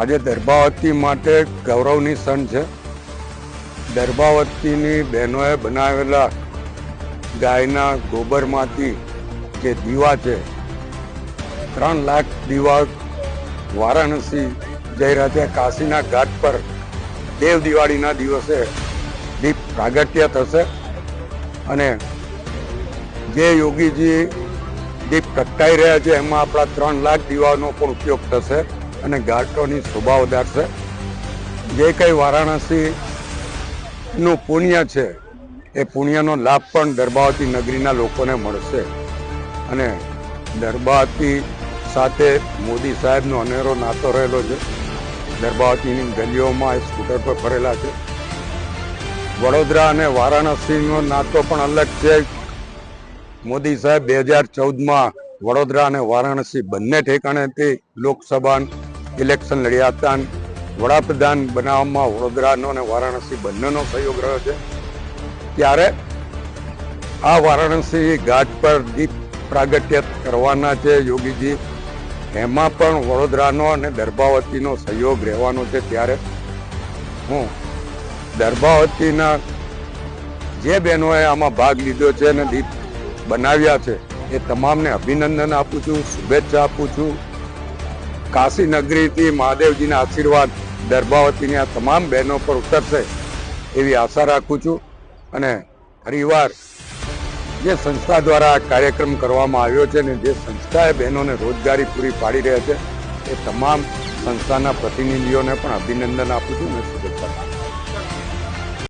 આજે દર્ભાવતી માટે ગૌરવની ક્ષણ છે. દર્ભાવતીની બહેનોએ બનાવેલા ગાયના ગોબરમાંથી જે દીવા છે, ત્રણ લાખ દીવા વારાણસી જઈ રહ્યા છે કાશીના ઘાટ પર દેવ દિવાળીના દિવસે દીપ પ્રાગટ્ય થશે અને જે યોગીજી દીપ પ્રગટાઈ રહ્યા છે, એમાં આપણા ત્રણ લાખ દીવાનો પણ ઉપયોગ થશે. અને ઘાટોની શોભા વધારશે. જે કંઈ વારાણસીનું પુણ્ય છે, એ પુણ્યનો લાભ પણ દરબાવતી નગરીના લોકોને મળશે. અને દરબાવતી સાથે મોદી સાહેબનો અનેરો નાતો રહેલો છે. દરબાવતીની ગલીઓમાં એ સ્કૂટર પર ફરેલા છે. વડોદરા અને વારાણસીનો નાતો પણ અલગ છે. મોદી સાહેબ બે હજાર ચૌદમાં વડોદરા અને વારાણસી બંને ઠેકાણેથી લોકસભા ઇલેક્શન લડ્યા હતા વડાપ્રધાન બનાવવામાં વડોદરાનો અને વારાણસી બંનેનો સહયોગ રહ્યો છે. ત્યારે આ વારાણસી ઘાટ પર દીપ પ્રાગટ્ય કરવાના છે. યોગીજી, એમાં પણ વડોદરાનો અને દર્ભાવતીનો સહયોગ રહેવાનો છે. ત્યારે હું દર્ભાવતીના જે બહેનોએ આમાં ભાગ લીધો છે અને દીપ બનાવ્યા છે, એ તમામને અભિનંદન આપું છું, શુભેચ્છા આપું છું. કાશી નગરીથી મહાદેવજીના આશીર્વાદ દર્ભાવતીની આ તમામ બહેનો પર ઉતરશે એવી આશા રાખું છું અને ફરીવાર જે સંસ્થા દ્વારા આ કાર્યક્રમ કરવામાં આવ્યો છે અને જે સંસ્થાએ બહેનોને રોજગારી પૂરી પાડી રહ્યા છે, એ તમામ સંસ્થાના પ્રતિનિધિઓને પણ અભિનંદન આપું છું અને શુભેચ્છા